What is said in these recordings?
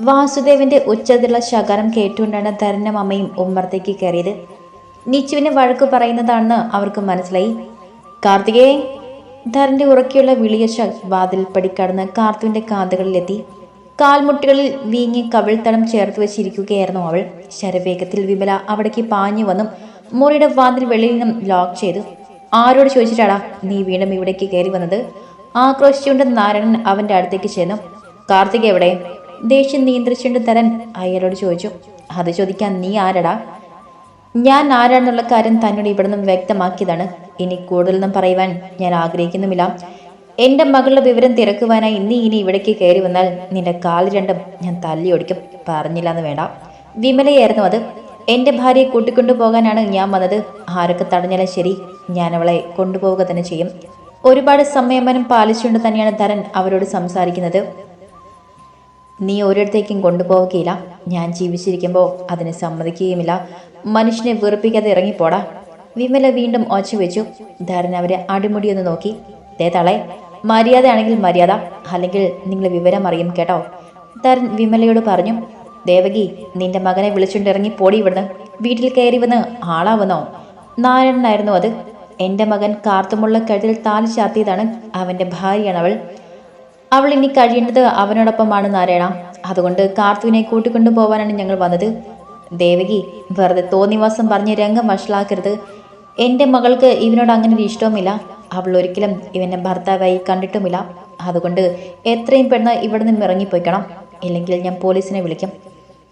വാസുദേവന്റെ ഉച്ചതിലുള്ള ശകാരം കേട്ടുകൊണ്ടാണ് ധരനും അമ്മയും ഉമ്മറത്തേക്ക് കയറിയത്. നിച്ചുവിനെ വഴക്ക് പറയുന്നതാണെന്ന് അവർക്ക് മനസ്സിലായി. കാർത്തികേ ധരന്റെ ഉറക്കിയുള്ള വിളിയശ വാതിൽ പടിക്കടന്ന് കാർത്തുവിന്റെ കാതുകളിലെത്തി. കാൽമുട്ടുകളിൽ വീങ്ങി കവിൾത്തടം ചേർത്ത് വെച്ചിരിക്കുകയായിരുന്നു അവൾ. ശരവേഗത്തിൽ വിമല അവിടേക്ക് പാഞ്ഞു വന്നും. മുറിയുടെ വാതിൽ വെളിയിൽ നിന്നും ലോക്ക് ചെയ്തു. ആരോട് ചോദിച്ചിട്ടാടാ നീ വീണ്ടും ഇവിടേക്ക് കയറി വന്നത്? ആക്രോശിച്ചുകൊണ്ട് നാരായണൻ അവന്റെ അടുത്തേക്ക് ചെന്നു. കാർത്തിക എവിടെ? ദേഷ്യം നിയന്ത്രിച്ചുകൊണ്ട് തരൻ അയാളോട് ചോദിച്ചു. അത് ചോദിക്കാൻ നീ ആരടാ? ഞാൻ ആരാണെന്നുള്ള കാര്യം തന്നോട് ഇവിടുന്ന് വ്യക്തമാക്കിയതാണ്. ഇനി കൂടുതലൊന്നും പറയുവാൻ ഞാൻ ആഗ്രഹിക്കുന്നുമില്ല. എന്റെ മകളുടെ വിവരം തിരക്കുവാനായി നീ ഇനി ഇവിടേക്ക് കയറി വന്നാൽ നിന്റെ കാൽ രണ്ടും ഞാൻ തല്ലി ഒടിക്കും പറഞ്ഞില്ല എന്ന് വേണ്ട. വിമലയായിരുന്നു അത്. എന്റെ ഭാര്യയെ കൂട്ടിക്കൊണ്ടു പോകാനാണ് ഞാൻ വന്നത്. ആരൊക്കെ തടഞ്ഞാലും ശരി ഞാൻ അവളെ കൊണ്ടുപോവുക തന്നെ ചെയ്യും. ഒരുപാട് സംയമനം പാലിച്ചുകൊണ്ട് തന്നെയാണ് ധരൻ അവരോട് സംസാരിക്കുന്നത്. നീ ഒരിടത്തേക്കും കൊണ്ടുപോവുകയില്ല. ഞാൻ ജീവിച്ചിരിക്കുമ്പോൾ അതിന് സമ്മതിക്കുകയുമില്ല. മനുഷ്യനെ വെറുപ്പിക്കാതെ ഇറങ്ങിപ്പോടാ. വിമല വീണ്ടും ഒച്ച വെച്ചു. ധരൻ അവരെ അടിമുടിയൊന്ന് നോക്കി. ദേ തളെ മര്യാദയാണെങ്കിൽ മര്യാദ അല്ലെങ്കിൽ നിങ്ങൾ വിവരം അറിയും കേട്ടോ. ധരൻ വിമലയോട് പറഞ്ഞു ദേവകി നിന്റെ മകനെ വിളിച്ചുകൊണ്ടിറങ്ങി പോടി ഇവിടുന്ന്. വീട്ടിൽ കയറി വന്ന് ആളാവുന്നോ? നാരായണനായിരുന്നു അത്. എന്റെ മകൻ കാർത്തുമുള്ള കഴുത്തിൽ താലി ചാത്തിയതാണ് ഭാര്യയാണ് അവൾ അവൾ ഇനി കഴിയേണ്ടത് അവനോടൊപ്പമാണ് നാരായണ. അതുകൊണ്ട് കാർത്തുവിനെ കൂട്ടിക്കൊണ്ടു പോവാനാണ് ഞങ്ങൾ വന്നത്. ദേവകി വെറുതെ തോന്നിവാസം പറഞ്ഞ് രംഗം വഷളാക്കരുത്. എന്റെ മകൾക്ക് ഇവനോട് അങ്ങനെ ഒരു ഇഷ്ടവുമില്ല. അവൾ ഒരിക്കലും ഇവനെ ഭർത്താവായി കണ്ടിട്ടുമില്ല. അതുകൊണ്ട് എത്രയും പെട്ടെന്ന് ഇവിടെ നിന്ന് ഇറങ്ങിപ്പോയിക്കണം. ഇല്ലെങ്കിൽ ഞാൻ പോലീസിനെ വിളിക്കും.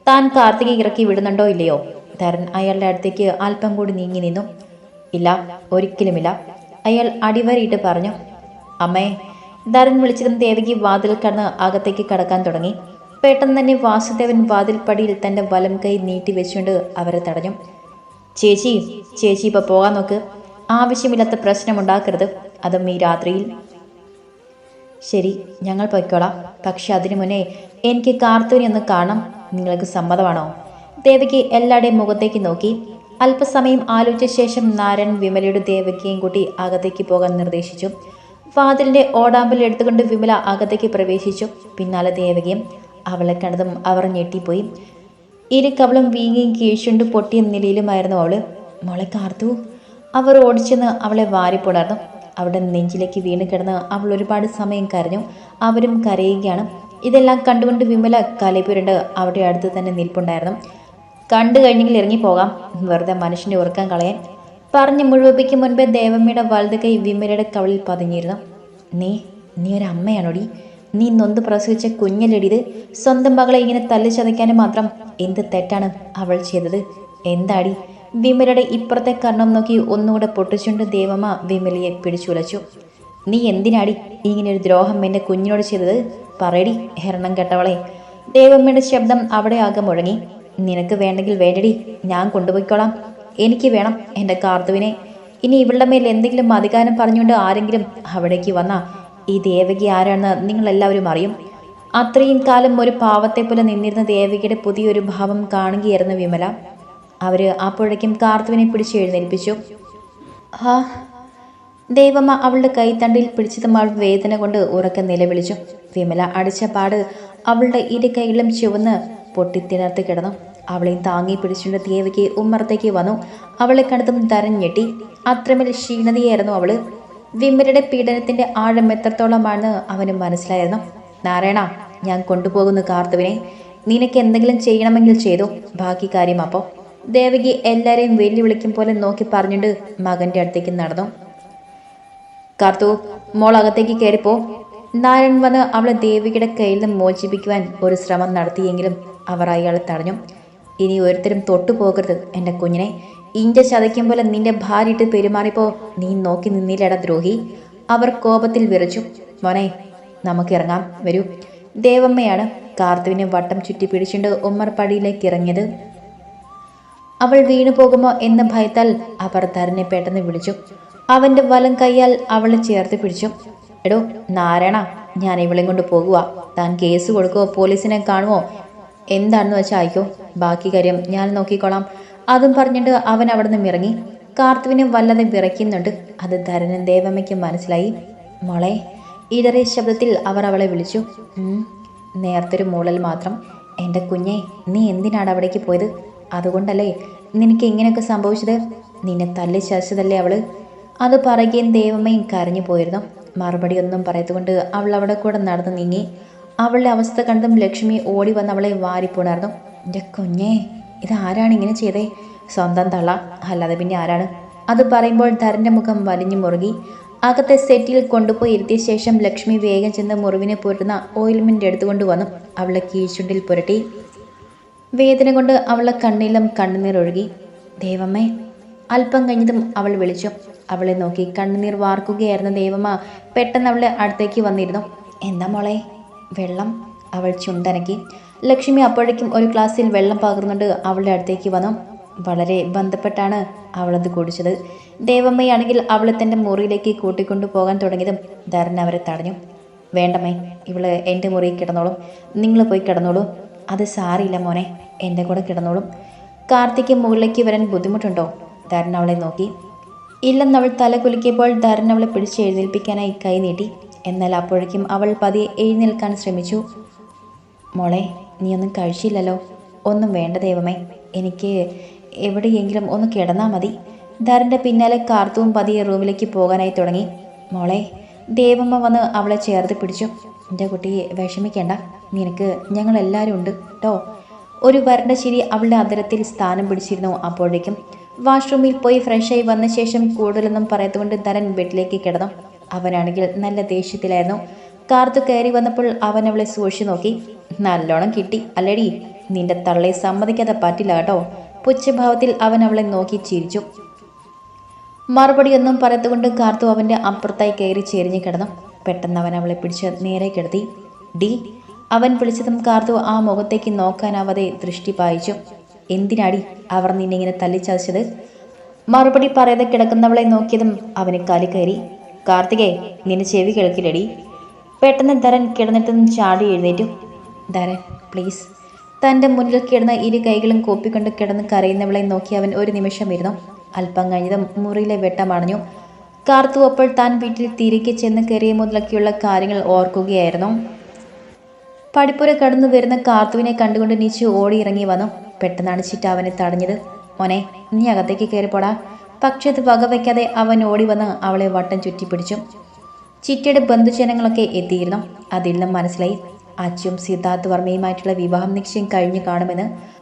താൻ കാർത്തികെ ഇറക്കി വിടുന്നുണ്ടോ ഇല്ലയോ? ധരൻ അയാളുടെ അടുത്തേക്ക് അല്പം കൂടി നീങ്ങി നിന്നു. ഇല്ല ഒരിക്കലുമില്ല. അയാൾ അടിവരയിട്ട് പറഞ്ഞു അമ്മേ ധരൻ വിളിച്ചിരുന്ന ദേവകി വാതിൽ കടന്ന് അകത്തേക്ക് കടക്കാൻ തുടങ്ങി. പെട്ടെന്ന് തന്നെ വാസുദേവൻ വാതിൽപ്പടിയിൽ തന്റെ വലം കൈ നീട്ടി വെച്ചുകൊണ്ട് അവരെ തടഞ്ഞു. ചേച്ചി ചേച്ചി ഇപ്പൊ പോകാൻ നോക്ക്. ആവശ്യമില്ലാത്ത പ്രശ്നമുണ്ടാക്കരുത് അതും ഈ രാത്രിയിൽ. ശരി ഞങ്ങൾ പൊയ്ക്കോളാം. പക്ഷെ അതിനു മുന്നേ എനിക്ക് കാർത്തൂരി ഒന്ന് കാണാം നിങ്ങൾക്ക് സമ്മതമാണോ? ദേവകി എല്ലാവരുടെയും മുഖത്തേക്ക് നോക്കി. അല്പസമയം ആലോചിച്ച ശേഷം നാരായൺ വിമലയുടെ ദേവകിയെയും കൂട്ടി അകത്തേക്ക് പോകാൻ നിർദ്ദേശിച്ചു. വാതിലിന്റെ ഓടാമ്പൽ എടുത്തുകൊണ്ട് വിമല അകത്തേക്ക് പ്രവേശിച്ചു. പിന്നാലെ ദേവകിയും അവളെ കണ്ടതും അവർ ഞെട്ടിപ്പോയി. ഇരിക്കവളും കവളും വീങ്ങിയും കീഴ്ച്ചുണ്ട് പൊട്ടിയ നിലയിലുമായിരുന്നു അവൾ. മോളെ കാർത്തു. അവർ ഓടിച്ചെന്ന് അവളെ വാരിപ്പുണർന്നു അവളുടെ നെഞ്ചിലേക്ക് വീണ് കിടന്ന് അവൾ ഒരുപാട് സമയം കരഞ്ഞു. അവരും കരയുകയാണ്. ഇതെല്ലാം കണ്ടുകൊണ്ട് വിമല കലപ്പുരണ്ട് അവിടെ അടുത്ത് തന്നെ നിൽപ്പുണ്ടായിരുന്നു. കണ്ടു കഴിഞ്ഞെങ്കിൽ ഇറങ്ങിപ്പോകാം. വെറുതെ മനുഷ്യന്റെ ഉറക്കം കളയാൻ. പറഞ്ഞ് മുഴുവിപ്പിക്കും മുൻപേ ദേവമ്മയുടെ വലത് കൈ വിമലയുടെ കവളിൽ പതിഞ്ഞിരുന്നു. നീ നീ ഒരു അമ്മയാണോടി? നീ നൊന്ത് പ്രസവിച്ച കുഞ്ഞലടിയത് സ്വന്തം മകളെ ഇങ്ങനെ തല്ലു ചതയ്ക്കാനും മാത്രം എന്ത് തെറ്റാണ് അവൾ ചെയ്തത്? എന്താടി? വിമലയുടെ ഇപ്പുറത്തെ കർണം നോക്കി ഒന്നുകൂടെ പൊട്ടിച്ചുകൊണ്ട് ദേവമ്മ വിമലയെ പിടിച്ചുലച്ചു. നീ എന്തിനാടി ഇങ്ങനെ ഒരു ദ്രോഹം എന്റെ കുഞ്ഞിനോട് ചെയ്തത്? പറയടി ഹരണം കേട്ടവളെ. ദേവമ്മയുടെ ശബ്ദം അവിടെ ആകെ മുഴങ്ങി. നിനക്ക് വേണ്ടെങ്കിൽ വേണ്ടടി ഞാൻ കൊണ്ടുപോയിക്കോളാം. എനിക്ക് വേണം എന്റെ കാർത്തുവിനെ ഇനി ഇവളുടെ മേൽ എന്തെങ്കിലും അധികാരം പറഞ്ഞുകൊണ്ട് ആരെങ്കിലും അവിടേക്ക് വന്നാ ഈ ദേവകി ആരാണെന്ന് നിങ്ങളെല്ലാവരും അറിയും. അത്രയും കാലം ഒരു പാവത്തെ പോലെ നിന്നിരുന്ന ദേവകിയുടെ പുതിയൊരു ഭാവം കാണുകയായിരുന്നു വിമല. അവർ അപ്പോഴേക്കും കാർത്തുവിനെ പിടിച്ച് എഴുന്നേൽപ്പിച്ചു. ആ ദേവമ്മ അവളുടെ കൈത്തണ്ടിൽ പിടിച്ചതും അവൾ വേദന കൊണ്ട് ഉറക്കെ നിലവിളിച്ചു. വിമല അടിച്ച പാട് അവളുടെ ഇരു കൈകളും ചുവന്ന് പൊട്ടിത്തിണർത്ത് കിടന്നു. അവളെയും താങ്ങി പിടിച്ചുകൊണ്ട് ദേവകി ഉമ്മറത്തേക്ക് വന്നു. അവളെ കണ്ടതും തരഞ്ഞെട്ടി ഞെട്ടി അത്രമേൽ ക്ഷീണതയായിരുന്നു അവൾ. വിമലയുടെ പീഡനത്തിന്റെ ആഴം എത്രത്തോളമാണെന്ന് അവന് മനസ്സിലായിരുന്നു. നാരായണ ഞാൻ കൊണ്ടുപോകുന്നു കാർത്തുവിനെ. നിനക്ക് എന്തെങ്കിലും ചെയ്യണമെങ്കിൽ ചെയ്തു. ബാക്കി കാര്യം അപ്പോ. ദേവകി എല്ലാരെയും വെല്ലുവിളിക്കും പോലെ നോക്കി പറഞ്ഞുകൊണ്ട് മകന്റെ അടുത്തേക്ക് നടന്നു. കാർത്തു മോൾ അകത്തേക്ക് കയറിപ്പോ. നാരായൺ വന്ന് അവളെ ദേവികയുടെ കയ്യിൽ നിന്ന് മോചിപ്പിക്കുവാൻ ഒരു ശ്രമം നടത്തിയെങ്കിലും അവർ അയാളെ തടഞ്ഞു. ഇനി ഒരുത്തരും തൊട്ടു പോകരുത്. എന്റെ കുഞ്ഞിനെ ഇഞ്ച ചതയ്ക്കും പോലെ നിന്റെ ഭാര്യയിട്ട് പെരുമാറിപ്പോ നീ നോക്കി നിന്നില്ലട ദ്രോഹി? അവർ കോപത്തിൽ വിറച്ചു. മോനെ നമുക്കിറങ്ങാം വരൂ. ദേവമ്മയാണ് കാർത്തുവിനെ വട്ടം ചുറ്റി പിടിച്ചുകൊണ്ട് ഉമ്മർ പടിയിലേക്ക് ഇറങ്ങിയത്. അവൾ വീണു പോകുമോ എന്ന ഭയത്താൽ അവർ തരനെ പെട്ടെന്ന് വിളിച്ചു. അവന്റെ വലം കൈയാൽ അവളെ ചേർത്ത് പിടിച്ചു. എടോ നാരായണ ഞാൻ ഇവളെ കൊണ്ട് പോകുക താൻ കേസ് കൊടുക്കുവോ പോലീസിനെ കാണുമോ എന്താണെന്ന് വെച്ചാൽ അയ്യോ ബാക്കി കാര്യം ഞാൻ നോക്കിക്കോളാം. അതും പറഞ്ഞിട്ട് അവൻ അവിടെ നിന്നും ഇറങ്ങി കാർത്തുവിനെ വല്ലതെ വിറയ്ക്കുന്നുണ്ട്. അത് ധരനും ദേവമ്മയ്ക്കും മനസ്സിലായി. മോളെ ഇടറിയ ശബ്ദത്തിൽ അവർ അവളെ വിളിച്ചു. നേർത്തൊരു മൂളൽ മാത്രം. എന്റെ കുഞ്ഞെ നീ എന്തിനാണ് അവിടേക്ക് പോയത്? അതുകൊണ്ടല്ലേ നിനക്ക് ഇങ്ങനെയൊക്കെ സംഭവിച്ചത്? നിന്നെ തല്ലി ചതച്ചതല്ലേ അവൾ? അത് പറയുകയും ദേവമ്മയും കരഞ്ഞു പോയിരുന്നു. മറുപടി ഒന്നും പറയത്തുകൊണ്ട് അവൾ അവിടെ കൂടെ നടന്നു നീങ്ങി. അവളുടെ അവസ്ഥ കണ്ടും ലക്ഷ്മി ഓടി വന്ന് അവളെ വാരിപ്പോണായിരുന്നു എന്റെ കുഞ്ഞേ ഇതാരാണ് ഇങ്ങനെ ചെയ്തേ? സ്വന്തം തള്ള അല്ലാതെ പിന്നെ ആരാണ്? അത് പറയുമ്പോൾ ധരന്റെ മുഖം വലിഞ്ഞു മുറുകി. അകത്തെ സെറ്റിൽ കൊണ്ടുപോയി ഇരുത്തിയ ശേഷം ലക്ഷ്മി വേഗം ചെന്ന് മുറിവിനെ പുരട്ടുന്ന ഓയിൽമെന്റ് എടുത്തുകൊണ്ട് വന്നു. അവളെ കീഴ്ചുണ്ടിൽ പുരട്ടി. വേദന കൊണ്ട് അവളെ കണ്ണിലും കണ്ണുനീർ ഒഴുകി. ദേവമ്മേ അല്പം കഴിഞ്ഞതും അവൾ വിളിച്ചു. അവളെ നോക്കി കണ്ണുനീർ വാർക്കുകയായിരുന്ന ദേവമ്മ പെട്ടെന്ന് അവളെ അടുത്തേക്ക് വന്നിരുന്നു. എന്താ മോളെ വെള്ളം അവൾ ചുണ്ടനക്കി. ലക്ഷ്മി അപ്പോഴേക്കും ഒരു ഗ്ലാസ്സിൽ വെള്ളം പകർന്നുകൊണ്ട് അവളുടെ അടുത്തേക്ക് വന്നു. വളരെ ബന്ധപ്പെട്ടാണ് അവളത് കുടിച്ചത്. ദേവമ്മയാണെങ്കിൽ അവളെ തന്റെ മുറിയിലേക്ക് കൂട്ടിക്കൊണ്ടു പോകാൻ തുടങ്ങിയതും ധരൻ അവരെ തടഞ്ഞു. വേണ്ടമ്മേ ഇവൾ എന്റെ മുറിയിൽ കിടന്നോളും. നിങ്ങൾ പോയി കിടന്നോളൂ. അത് സാറിയില്ല മോനെ എന്റെ കൂടെ കിടന്നോളും. കാർത്തിക്ക് മുകളിലേക്ക് വരാൻ ബുദ്ധിമുട്ടുണ്ടോ? ധരൻ അവളെ നോക്കി. ഇല്ലെന്നവൾ തല കുലുക്കിയപ്പോൾ ധരൻ അവളെ പിടിച്ച് എഴുന്നേൽപ്പിക്കാനായി കൈ നീട്ടി. എന്നാൽ അപ്പോഴേക്കും അവൾ പതിയെ എഴുന്നേൽക്കാൻ ശ്രമിച്ചു. മോളെ ഒന്നും കഴിച്ചില്ലല്ലോ. ഒന്നും വേണ്ട ദൈവമേ. എനിക്ക് എവിടെയെങ്കിലും ഒന്ന് കിടന്നാൽ മതി. ധരന്റെ പിന്നാലെ കാർത്തുവും പതിയെ റൂമിലേക്ക് പോകാനായി തുടങ്ങി. മോളെ ദേവമ്മ വന്ന് അവളെ ചേർത്ത് പിടിച്ചു. എന്റെ കുട്ടി വിഷമിക്കേണ്ട. നിനക്ക് ഞങ്ങളെല്ലാവരും ഉണ്ട് കേട്ടോ ഒരു വരണ്ട ചിരി അവളുടെ അതിരത്തിൽ സ്ഥാനം പിടിച്ചിരുന്നു അപ്പോഴേക്കും. വാഷ്റൂമിൽ പോയി ഫ്രഷായി വന്ന ശേഷം കൂടുതലൊന്നും പറയാത്തുകൊണ്ട് ധരൻ ബെഡിലേക്ക് കിടന്നു. അവനാണെങ്കിൽ നല്ല ദേഷ്യത്തിലായിരുന്നു. കാർത്തു കയറി വന്നപ്പോൾ അവൻ അവളെ സൂക്ഷിച്ചു നോക്കി. നല്ലോണം കിട്ടി. അല്ലടി നിന്റെ തള്ളയെ സമ്മതിക്കാതെ പറ്റില്ല കേട്ടോ. പുച്ഛഭാവത്തിൽ അവൻ അവളെ നോക്കി ചിരിച്ചു. മറുപടിയൊന്നും പറയത്തുകൊണ്ട് കാർത്തു അവന്റെ അപ്പുറത്തായി കയറി ചെരിഞ്ഞു കിടന്നു. പെട്ടെന്ന് അവൻ അവളെ പിടിച്ച് നേരെ കിടത്തി. ഡി അവൻ വിളിച്ചതും കാർത്തു ആ മുഖത്തേക്ക് നോക്കാനാവാതെ ദൃഷ്ടി പായിച്ചു. എന്തിനാടി അവർ നിന്നെ ഇങ്ങനെ തല്ലിച്ചതച്ചത്? മറുപടി പറയാതെ കിടക്കുന്നവളെ നോക്കിയതും അവന് കലി കയറി. കാർത്തികേ നിന്റെ ചെവി കേൾക്കില്ലടി. പെട്ടെന്ന് ധരൻ കിടന്നിട്ടും ചാടി എഴുന്നേറ്റു. ധരൻ പ്ലീസ് തന്റെ മുന്നിൽ കിടന്ന ഇരു കൈകളും കൂപ്പിക്കൊണ്ട് കിടന്ന് കരയുന്നവളെ നോക്കി അവൻ ഒരു നിമിഷം ഇരുന്നു. അല്പം കഴിഞ്ഞതും മുറിയിലെ വെട്ടമണഞ്ഞു കാർത്തു അപ്പോൾ താൻ വീട്ടിൽ തിരികെ ചെന്ന് കയറിയ മുതലൊക്കെയുള്ള കാര്യങ്ങൾ ഓർക്കുകയായിരുന്നു. പടിപ്പുര കടന്നു വരുന്ന കാർത്തുവിനെ കണ്ടുകൊണ്ട് നീച്ചു ഓടിയിറങ്ങി വന്നു. പെട്ടെന്നാണ് ചിറ്റ അവനെ തടഞ്ഞത്. മോനെ നീ അകത്തേക്ക് കയറിപ്പോടാ. പക്ഷെ അത് വകവയ്ക്കാതെ അവൻ ഓടി വന്ന് അവളെ വട്ടം ചുറ്റിപ്പിടിച്ചു. ചിറ്റയുടെ ബന്ധുജനങ്ങളൊക്കെ എത്തിയിരുന്നു. അതിൽ നിന്നും മനസ്സിലായി അച്ചും സിദ്ധാർത്ഥ് വർമ്മയുമായിട്ടുള്ള വിവാഹം നിശ്ചയം കഴിഞ്ഞു കാണുമെന്ന്.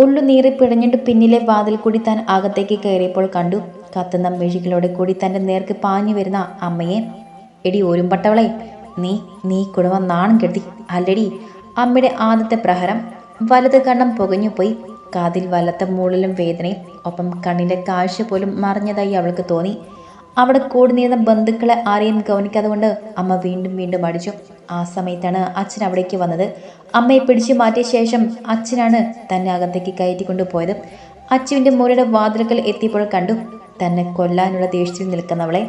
ഉള്ളു നീറി പിടഞ്ഞിട്ട് പിന്നിലെ വാതിൽ കൂടി താൻ അകത്തേക്ക് കയറിയപ്പോൾ കണ്ടു കത്തുന്ന മെഴുകിലോടെ കൂടി തന്റെ നേർക്ക് പാഞ്ഞു വരുന്ന അമ്മയെ. എടി ഒരുമ്പട്ടവളെ നീ നീ കുടുംബം നാണം കെട്ടി. അല്ലടി അമ്മയുടെ ആദ്യത്തെ പ്രഹരം. വലത് കണ്ണം പുകഞ്ഞുപോയി. കാതിൽ വലത്ത മൂളിലും വേദനയും ഒപ്പം കണ്ണിന്റെ കാഴ്ച പോലും മറിഞ്ഞതായി അവൾക്ക് തോന്നി. അവിടെ കൂടുന്നിരുന്ന ബന്ധുക്കളെ ആരെയും ഗൗനിക്കാതെ കൊണ്ട് അമ്മ വീണ്ടും വീണ്ടും അടിച്ചു ആ സമയത്താണ് അച്ഛൻ അവിടേക്ക് വന്നത്. അമ്മയെ പിടിച്ചു മാറ്റിയ ശേഷം അച്ഛനാണ് തന്നെ അകത്തേക്ക് കയറ്റിക്കൊണ്ടു പോയത്. അച്ചുവിന്റെ മുറിയുടെ വാതിലക്കൽ എത്തിയപ്പോൾ കണ്ടു തന്നെ കൊല്ലാനുള്ള ദേഷ്യത്തിൽ നിൽക്കുന്നവളെ.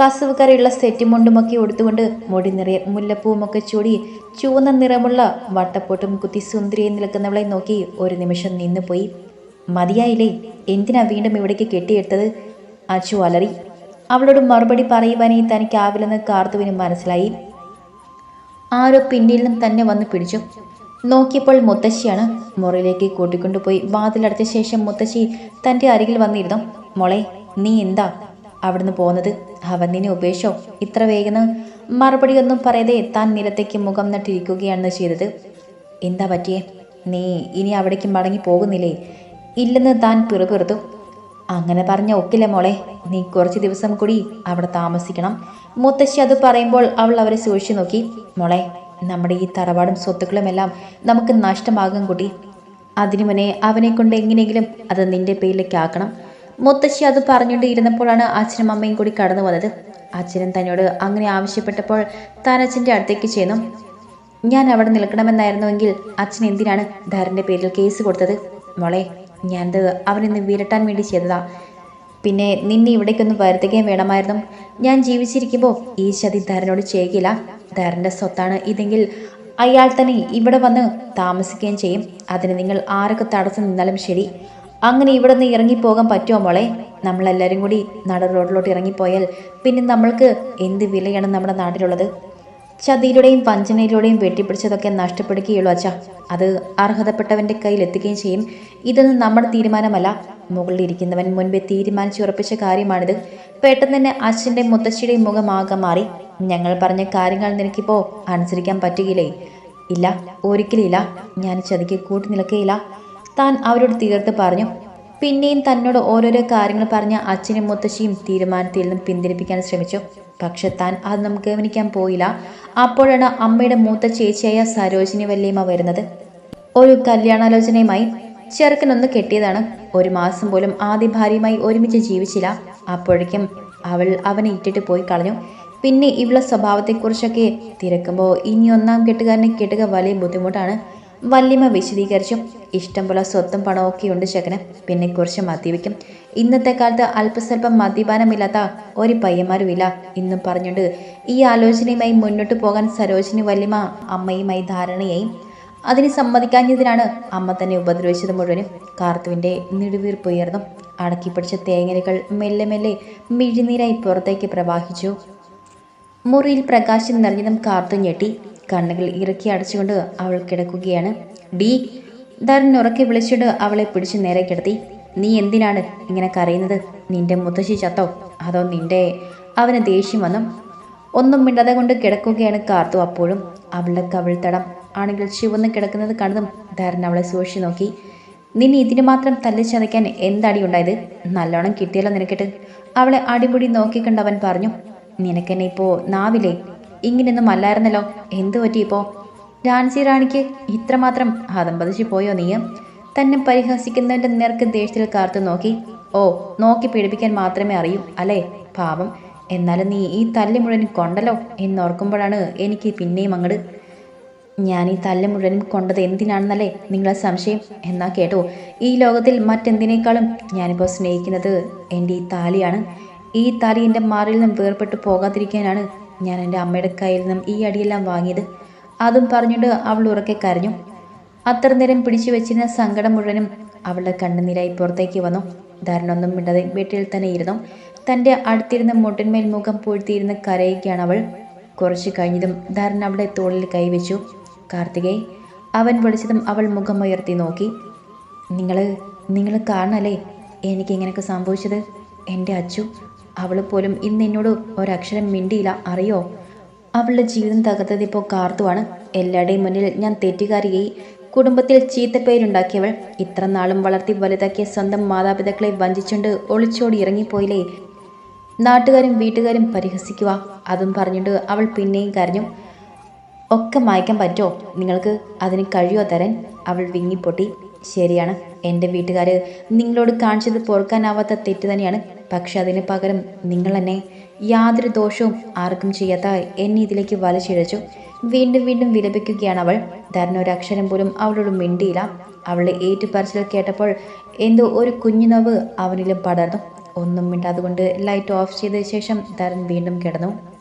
കസവ് സെറ്റും മുണ്ടുമൊക്കെ ഉടുത്തുകൊണ്ട് മുടി നിറയെ മുല്ലപ്പൂവുമൊക്കെ ചൂടി ചുവന്ന നിറമുള്ള വട്ടപ്പൊട്ടും കുത്തി സുന്ദരിയെ നിൽക്കുന്നവളെ നോക്കി ഒരു നിമിഷം നിന്നുപോയി. മതിയായില്ലേ? എന്തിനാ വീണ്ടും ഇവിടേക്ക് കെട്ടിയെടുത്തത്? അച്ചു അലറി. അവളോട് മറുപടി പറയുവാനേ തനിക്കാവില്ലെന്ന് കാർത്തുവിന് മനസ്സിലായി. ആരോ പിന്നിൽ നിന്നും തന്നെ വന്ന് പിടിച്ചു. നോക്കിയപ്പോൾ മുത്തശ്ശിയാണ്. മുറിയിലേക്ക് കൂട്ടിക്കൊണ്ടുപോയി. വാതിലടച്ച ശേഷം മുത്തശ്ശി തന്റെ അരികിൽ വന്നിരുന്നു. മോളെ നീ എന്താ അവിടുന്ന് പോകുന്നത് അവൻ ഉപേക്ഷോ ഇത്ര വേഗം മറുപടിയൊന്നും പറയാതെ താൻ നിലത്തേക്ക് മുഖം നട്ടിരിക്കുകയാണ് ചെയ്തത്. എന്താ പറ്റിയേ? നീ ഇനി അവിടേക്ക് മടങ്ങി പോകുന്നില്ലേ? ഇല്ലെന്ന് താൻ പിറുപിറുത്തു. അങ്ങനെ പറഞ്ഞ ഒക്കില്ല മോളെ. നീ കുറച്ച് ദിവസം കൂടി അവിടെ താമസിക്കണം. മുത്തശ്ശി അത് പറയുമ്പോൾ അവൾ അവരെ സൂക്ഷിച്ചു നോക്കി. മോളെ നമ്മുടെ ഈ തറവാടും സ്വത്തുക്കളുമെല്ലാം നമുക്ക് നഷ്ടമാകും കുട്ടി. അതിനു മുന്നേ അവനെ കൊണ്ട് എങ്ങനെയെങ്കിലും അത് നിന്റെ പേരിലേക്ക് ആക്കണം. മുത്തശ്ശി അത് പറഞ്ഞുകൊണ്ട് ഇരുന്നപ്പോഴാണ് അച്ഛനും അമ്മയും കൂടി കടന്നു വന്നത്. അച്ഛനും തന്നോട് അങ്ങനെ ആവശ്യപ്പെട്ടപ്പോൾ താൻ അച്ഛന്റെ അടുത്തേക്ക് ചെന്നു. ഞാൻ അവിടെ നിൽക്കണമെന്നായിരുന്നുവെങ്കിൽ അച്ഛൻ എന്തിനാണ് ധരന്റെ പേരിൽ കേസ് കൊടുത്തത്? മോളെ ഞാനത് അവനിന്ന് വിരട്ടാൻ വേണ്ടി ചെയ്തതാ. പിന്നെ നിന്നെ ഇവിടേക്കൊന്ന് വരുത്തുകയും വേണമായിരുന്നു. ഞാൻ ജീവിച്ചിരിക്കുമ്പോൾ ഈ ചതി ധരനോട് ചെയ്യുകയില്ല ധരന്റെ സ്വത്താണ് ഇതെങ്കിൽ അയാൾ തന്നെ ഇവിടെ വന്ന് താമസിക്കുകയും ചെയ്യും. അതിന് നിങ്ങൾ ആരൊക്കെ തടസ്സം നിന്നാലും ശരി. അങ്ങനെ ഇവിടെ നിന്ന് ഇറങ്ങിപ്പോകാൻ പറ്റുമോ മോളെ? നമ്മളെല്ലാവരും കൂടി നാടൻ റോഡിലോട്ട് ഇറങ്ങിപ്പോയാൽ പിന്നെ നമ്മൾക്ക് എന്ത് വിലയാണ് നമ്മുടെ നാട്ടിലുള്ളത്? ചതിയിലൂടെയും വഞ്ചനയിലൂടെയും വെട്ടിപ്പിടിച്ചതൊക്കെ നഷ്ടപ്പെടുകയുള്ളൂ അച്ഛ. അത് അർഹതപ്പെട്ടവന്റെ കയ്യിൽ എത്തുകയും ചെയ്യും. ഇതൊന്നും നമ്മുടെ തീരുമാനമല്ല. മുകളിലിരിക്കുന്നവൻ മുൻപേ തീരുമാനിച്ചുറപ്പിച്ച കാര്യമാണിത്. പെട്ടെന്ന് തന്നെ അച്ഛന്റെ മുത്തശ്ശിയുടെയും മുഖമാകെ മാറി. ഞങ്ങൾ പറഞ്ഞ കാര്യങ്ങൾ നിനക്കിപ്പോൾ അനുസരിക്കാൻ പറ്റുകയില്ലേ? ഇല്ല ഒരിക്കലില്ല ഞാൻ ചതിക്ക് കൂട്ടി നിൽക്കുകയില്ല താൻ അവരോട് തീർത്ത് പറഞ്ഞു. പിന്നെയും തന്നോട് ഓരോരോ കാര്യങ്ങൾ പറഞ്ഞ അച്ഛനും മുത്തശ്ശിയും തീരുമാനത്തിൽ നിന്നും പിന്തിരിപ്പിക്കാൻ ശ്രമിച്ചു. പക്ഷെ താൻ അതൊന്നും ഗവനിക്കാൻ പോയില്ല. അപ്പോഴാണ് അമ്മയുടെ മൂത്ത ചേച്ചിയായ സരോജിനി വല്യമ്മ വരുന്നത്. ഒരു കല്യാണാലോചനയുമായി ചെറുക്കനൊന്ന് കെട്ടിയതാണ്. ഒരു മാസം പോലും ആദ്യ ഭാര്യയുമായി ഒരുമിച്ച് ജീവിച്ചില്ല. അപ്പോഴേക്കും അവൾ അവനെ ഇട്ടിട്ട് പോയി കളഞ്ഞു. പിന്നെ ഇവളെ സ്വഭാവത്തെക്കുറിച്ചൊക്കെ തിരക്കുമ്പോൾ ഇനി ഒന്നാം കെട്ടുകാരനെ കെട്ടുക വലിയ ബുദ്ധിമുട്ടാണ്. വല്യമ്മ വിശദീകരിച്ചു ഇഷ്ടം പോലെ സ്വത്തും പണമൊക്കെ ഉണ്ട് ചെക്കന് പിന്നെ കുറച്ച് മദ്യപിക്കും. ഇന്നത്തെ കാലത്ത് അല്പസ്വല്പം മദ്യപാനമില്ലാത്ത ഒരു പയ്യന്മാരുമില്ല ഇന്നും പറഞ്ഞുകൊണ്ട് ഈ ആലോചനയുമായി മുന്നോട്ട് പോകാൻ സരോജിനി വല്യമ്മ അമ്മയുമായി ധാരണയായി. അതിന് സമ്മതിക്കാഞ്ഞതിനാണ് അമ്മ തന്നെ ഉപദ്രവിച്ചത് മുഴുവനും. കാർത്തുവിന്റെ നെടുവീർപ്പ് ഉയർന്നു. അടക്കിപ്പിടിച്ച തേങ്ങലുകൾ മെല്ലെ മെല്ലെ മിഴിനീരായി പുറത്തേക്ക് പ്രവാഹിച്ചു. മുറിയിൽ പ്രകാശം നിറഞ്ഞതും കാർത്തു ഞെട്ടി. കണ്ണുകൾ ഇറക്കി അടച്ചുകൊണ്ട് അവൾ കിടക്കുകയാണ്. ഡി ധരൻ ഉറക്കെ വിളിച്ചിട്ട് അവളെ പിടിച്ച് നേരെ കിടത്തി. നീ എന്തിനാണ് ഇങ്ങനെ കരയുന്നത്? നിന്റെ മുത്തശ്ശി ചത്തോ? അതോ നിന്റെ അവന് ദേഷ്യം വന്നു. ഒന്നും മിണ്ടാതെ കൊണ്ട് കിടക്കുകയാണ് കാർത്തു അപ്പോഴും. അവളുടെ കവിൾത്തടം ആണെങ്കിൽ ചുവന്ന് കിടക്കുന്നത് കണ്ടതും ധരൻ അവളെ സൂക്ഷിച്ചു നോക്കി. നിന്നെ ഇതിനു മാത്രം തല്ലി ചതയ്ക്കാൻ എന്തടി ഉണ്ടായത്? നല്ലോണം കിട്ടിയല്ലോ നിനക്കിട്ട്. അവളെ അടിമുടി നോക്കിക്കണ്ട് അവൻ പറഞ്ഞു. നിനക്കെന്നെ ഇപ്പോൾ നാവില്ലേ? ഇങ്ങനെയൊന്നും അല്ലായിരുന്നല്ലോ. എന്തു പറ്റി ഇപ്പോൾ രാൻസി റാണിക്ക് ഇത്രമാത്രം ഹതംപതിച്ചു പോയോ നീയും തന്നെ പരിഹസിക്കുന്നതിന്റെ നേർക്ക് ദേഷ്യത്തിൽ കാർത്തു നോക്കി. ഓ നോക്കി പീഡിപ്പിക്കാൻ മാത്രമേ അറിയൂ അല്ലേ? പാപം എന്നാലും നീ ഈ തല്ല് മുഴുവൻ കൊണ്ടല്ലോ എന്നോർക്കുമ്പോഴാണ് എനിക്ക് പിന്നെയും അങ്ങട്. ഞാൻ ഈ തല്ല് മുഴുവനും കൊണ്ടത് എന്തിനാണെന്നല്ലേ നിങ്ങളെ സംശയം? എന്നാ കേട്ടോ ഈ ലോകത്തിൽ മറ്റെന്തിനേക്കാളും ഞാനിപ്പോൾ സ്നേഹിക്കുന്നത് എന്റെ ഈ താലിയാണ്. ഈ താലി എന്റെ മാറിൽ നിന്നും വേർപെട്ട് പോകാതിരിക്കാനാണ് ഞാൻ എന്റെ അമ്മയുടെ കയ്യിൽ നിന്നും ഈ അടിയെല്ലാം വാങ്ങിയത്. അതും പറഞ്ഞുകൊണ്ട് അവൾ ഉറക്കെ കരഞ്ഞു. അത്ര നേരം പിടിച്ചു വെച്ചിരുന്ന സങ്കടം മുഴുവനും അവളുടെ കണ്ണുനീരായി പുറത്തേക്ക് വന്നു. ധാരണൊന്നും മിണ്ടാതെ വീട്ടിൽ തന്നെ ഇരുന്നു. തന്റെ അടുത്തിരുന്ന മുട്ടിന്മേൽ മുഖം പൂഴ്ത്തിയിരുന്ന് കരയുകയാണ് അവൾ. കുറച്ച് കഴിഞ്ഞതും ധാരൻ അവളുടെ തോളിൽ കൈവച്ചു. കാർത്തികേ അവൻ വിളിച്ചതും അവൾ മുഖം ഉയർത്തി നോക്കി. നിങ്ങൾ നിങ്ങൾ കാണല്ലേ എനിക്ക് ഇങ്ങനെയൊക്കെ സംഭവിച്ചത്. എന്റെ അച്ചു അവൾ പോലും ഇന്ന് എന്നോട് ഒരക്ഷരം മിണ്ടിയില്ല അറിയോ? അവളുടെ ജീവിതം തകർത്തത് ഇപ്പോൾ കാർത്തുവാണ്. എല്ലാവരുടെയും മുന്നിൽ ഞാൻ തെറ്റുകാരിയായി. കുടുംബത്തിൽ ചീത്തപ്പേരുണ്ടാക്കിയവൾ ഇത്ര നാളും വളർത്തി വലുതാക്കിയ സ്വന്തം മാതാപിതാക്കളെ വഞ്ചിച്ചുകൊണ്ട് ഒളിച്ചോടി ഇറങ്ങിപ്പോയില്ലേ? നാട്ടുകാരും വീട്ടുകാരും പരിഹസിക്കുക അതും പറഞ്ഞുകൊണ്ട് അവൾ പിന്നെയും കരഞ്ഞു. ഒക്കെ മായ്ക്കാൻ പറ്റുമോ നിങ്ങൾക്ക് അതിന് കഴിയോ തരാൻ? അവൾ വിങ്ങിപ്പൊട്ടി. ശരിയാണ്. എന്റെ വീട്ടുകാർ നിങ്ങളോട് കാണിച്ചത് പൊറുക്കാനാവാത്ത തെറ്റ് തന്നെയാണ്. പക്ഷെ അതിന് പകരം നിങ്ങൾ എന്നെ യാതൊരു ദോഷവും ആർക്കും ചെയ്യാത്ത എന്നെ ഇതിലേക്ക് വലിച്ചിഴച്ചു. വീണ്ടും വീണ്ടും വിലപിക്കുകയാണ് അവൾ. ധരണ ഒരു അക്ഷരം പോലും അവളോട് മിണ്ടിയില്ല. അവളുടെ ഏറ്റുപറച്ചിൽ കേട്ടപ്പോൾ എന്തോ ഒരു കുഞ്ഞുനോവ് അവനിലും പടർന്നു. ഒന്നും മിണ്ടാതുകൊണ്ട് ലൈറ്റ് ഓഫ് ചെയ്ത ശേഷം ധരൻ വീണ്ടും കിടന്നു.